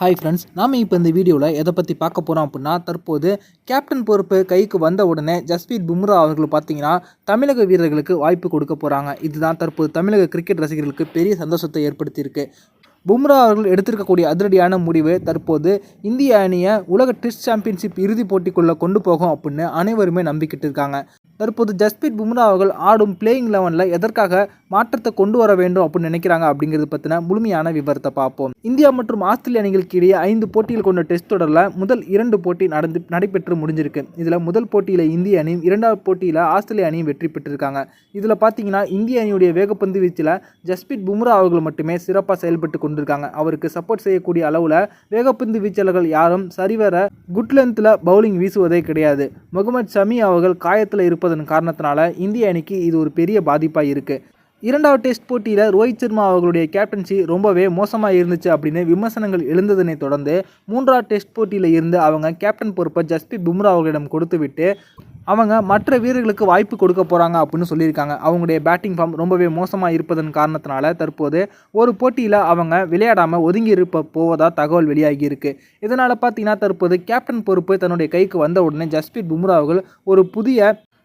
Hi friends நாம் இப்போ இந்த வீடியோவில் எதை பற்றி பார்க்க போகிறோம் அப்படின்னா தற்போது கேப்டன் பொறுப்பு கைக்கு வந்த உடனே ஜஸ்பீத் பும்ரா அவர்கள் பார்த்தீங்கன்னா தமிழக வீரர்களுக்கு வாய்ப்பு கொடுக்க போகிறாங்க இதுதான் தற்போது தமிழக கிரிக்கெட் ரசிகர்களுக்கு பெரிய சந்தோஷத்தை ஏற்படுத்தியிருக்கு. பும்ரா அவர்கள் எடுத்திருக்கக்கூடிய அதிரடியான முடிவு தற்போது இந்திய அணியை உலக டெஸ்ட் சாம்பியன்ஷிப் இறுதிப் போட்டிக்குள்ளே கொண்டு போகும் அப்படின்னு அனைவருமே நம்பிக்கிட்டு இருக்காங்க. தற்போது ஜஸ்பீத் பும்ரா அவர்கள் ஆடும் பிளேயிங் லெவனில் எதற்காக மாற்றத்தை கொண்டு வர வேண்டும் அப்படின்னு நினைக்கிறாங்க அப்படிங்கிறது பற்றின முழுமையான விவரத்தை பார்ப்போம். இந்தியா மற்றும் ஆஸ்திரேலிய அணிகளுக்கு இடையே ஐந்து போட்டிகள் கொண்ட டெஸ்ட் தொடரில் முதல் இரண்டு போட்டி நடந்து நடைபெற்று முடிஞ்சிருக்கு. இதில் முதல் போட்டியில் இந்திய அணியும் இரண்டாவது போட்டியில் ஆஸ்திரேலிய அணியும் வெற்றி பெற்றிருக்காங்க. இதில் பார்த்தீங்கன்னா இந்திய அணியுடைய வேகப்பந்து வீச்சில் ஜஸ்பீத் பும்ரா அவர்கள் மட்டுமே சிறப்பாக செயல்பட்டு கொண்டிருக்காங்க. அவருக்கு சப்போர்ட் செய்யக்கூடிய அளவில் வேகப்பந்து வீச்சாளர்கள் யாரும் சரிவர குட் லென்த்தில் பவுலிங் வீசுவதே கிடையாது. முகமது ஷமி அவர்கள் காயத்தில் இருப்பதன் காரணத்தினால இந்திய அணிக்கு இது ஒரு பெரிய பாதிப்பாக இருக்குது இரண்டாவது டெஸ்ட் போட்டியில் ரோஹித் சர்மா அவர்களுடைய கேப்டன்சி ரொம்பவே மோசமாக இருந்துச்சு அப்படின்னு விமர்சனங்கள் எழுந்ததனை தொடர்ந்து மூன்றாவது டெஸ்ட் போட்டியில் இருந்து அவங்க கேப்டன் பொறுப்பை ஜஸ்பித் பும்ரா அவர்களிடம் கொடுத்துவிட்டு அவங்க மற்ற வீரர்களுக்கு வாய்ப்பு கொடுக்க போகிறாங்க அப்படின்னு சொல்லியிருக்காங்க. அவங்களுடைய பேட்டிங் ஃபார்ம் ரொம்பவே மோசமாக இருப்பதன் காரணத்தினால தற்போது ஒரு போட்டியில் அவங்க விளையாடாமல் ஒதுங்கி இருப்ப போவதாக தகவல் வெளியாகி இருக்குது இதனால் பார்த்தீங்கன்னா தற்போது கேப்டன் பொறுப்பு தன்னுடைய கைக்கு வந்த உடனே ஜஸ்பித் பும்ரா அவர்கள் ஒரு புதிய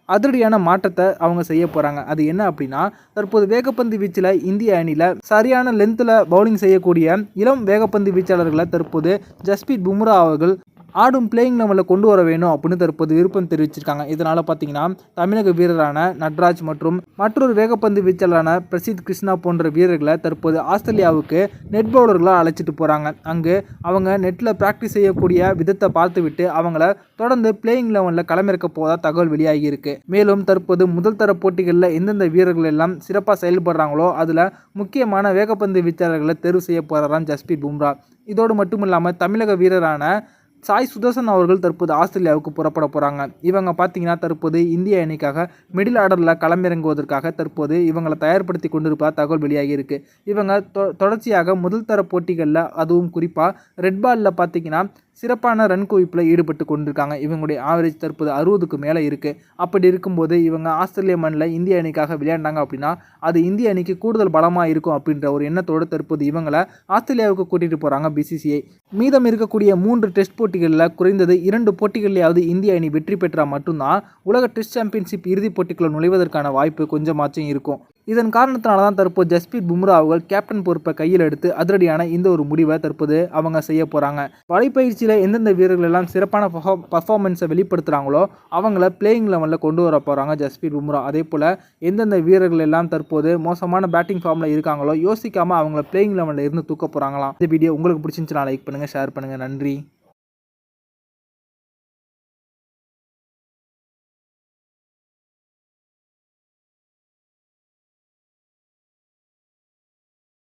அதிரடியான மாற்றத்தை அவங்க செய்ய போகிறாங்க அது என்ன அப்படின்னா தற்போது வேகப்பந்து வீச்சில் இந்திய அணியில் சரியான லென்த்தில் பவுலிங் செய்யக்கூடிய இளம் வேகப்பந்து வீச்சாளர்களை தற்போது ஜஸ்பீத் பும்ரா அவர்கள் ஆடும் பிளேயிங் லெவலில் கொண்டு வர வேணும் அப்படின்னு தற்போது விருப்பம் தெரிவிச்சிருக்காங்க. இதனால் பார்த்தீங்கன்னா தமிழக வீரரான நட்ராஜ் மற்றும் மற்றொரு வேகப்பந்து வீச்சாளரான பிரசித் கிருஷ்ணா போன்ற வீரர்களை தற்போது ஆஸ்திரேலியாவுக்கு நெட் பவுலர்களாக அழைச்சிட்டு போகிறாங்க அங்கு அவங்க நெட்டில் ப்ராக்டிஸ் செய்யக்கூடிய விதத்தை பார்த்துவிட்டு அவங்கள தொடர்ந்து பிளேயிங் லெவலில் களமிறக்க போதாக தகவல் வெளியாகியிருக்கு. மேலும் தற்போது முதல் தர போட்டிகளில் எந்தெந்த வீரர்கள் எல்லாம் சிறப்பாக செயல்படுறாங்களோ அதில் முக்கியமான வேகப்பந்து வீச்சாளர்களை தேர்வு செய்ய போகிறாராம் ஜஸ்பி பும்ரா இதோடு மட்டும் இல்லாமல் தமிழக வீரரான சாய் சுதர்சன் அவர்கள் தற்போது ஆஸ்திரேலியாவுக்கு புறப்பட போகிறாங்க இவங்க பார்த்தீங்கன்னா தற்போது இந்திய அணிக்காக மிடில் ஆர்டரில் களமிறங்குவதற்காக தற்போது இவங்களை தயார்படுத்தி கொண்டிருப்பதாக தகவல் வெளியாகி இருக்குது இவங்க தொ தொடர்ச்சியாக முதல் தர போட்டிகளில் அதுவும் குறிப்பாக ரெட் பாலில் பார்த்தீங்கன்னா சிறப்பான ரன் குவிப்பில் ஈடுபட்டு கொண்டிருக்காங்க. இவங்களுடைய ஆவரேஜ் தற்போது அறுபதுக்கு மேலே இருக்குது அப்படி இருக்கும்போது இவங்க ஆஸ்திரேலிய மண்ணில் இந்திய அணிக்காக விளையாண்டாங்க அப்படின்னா அது இந்திய அணிக்கு கூடுதல் பலமாக இருக்கும் அப்படின்ற ஒரு எண்ணத்தோடு தற்போது இவங்களை ஆஸ்திரேலியாவுக்கு கூட்டிகிட்டு போகிறாங்க பிசிசிஐ மீதம் இருக்கக்கூடிய மூன்று டெஸ்ட் போட்டிகளில் குறைந்தது இரண்டு போட்டிகளிலாவது இந்திய அணி வெற்றி பெற்றால் மட்டும்தான் உலக டெஸ்ட் சாம்பியன்ஷிப் இறுதிப் போட்டிக்குள்ள நுழைவதற்கான வாய்ப்பு கொஞ்சமாச்சும் இருக்கும். இதன் காரணத்தினால தான் தற்போது ஜஸ்பீத் பும்ரா அவர்கள் கேப்டன் பொறுப்பை கையில் எடுத்து அதிரடியான இந்த ஒரு முடிவை தற்போது அவங்க செய்ய போகிறாங்க வலைப்பயிற்சியில் எந்தெந்த வீரர்கள் எல்லாம் சிறப்பான பர்ஃபார்மன்ஸை வெளிப்படுத்துகிறாங்களோ அவங்கள பிளேயிங் லெவலில் கொண்டு வர போகிறாங்க ஜஸ்பீத் பும்ரா. அதே போல் எந்தெந்த வீரர்கள் எல்லாம் தற்போது மோசமான பேட்டிங் ஃபார்மில் இருக்காங்களோ யோசிக்காமல் அவங்கள பிளேயிங் லெவலில் இருந்து தூக்க போகிறாங்களாம் இந்த வீடியோ உங்களுக்கு பிடிச்சிருந்துச்சுன்னா லைக் பண்ணுங்கள் ஷேர் பண்ணுங்கள் நன்றி.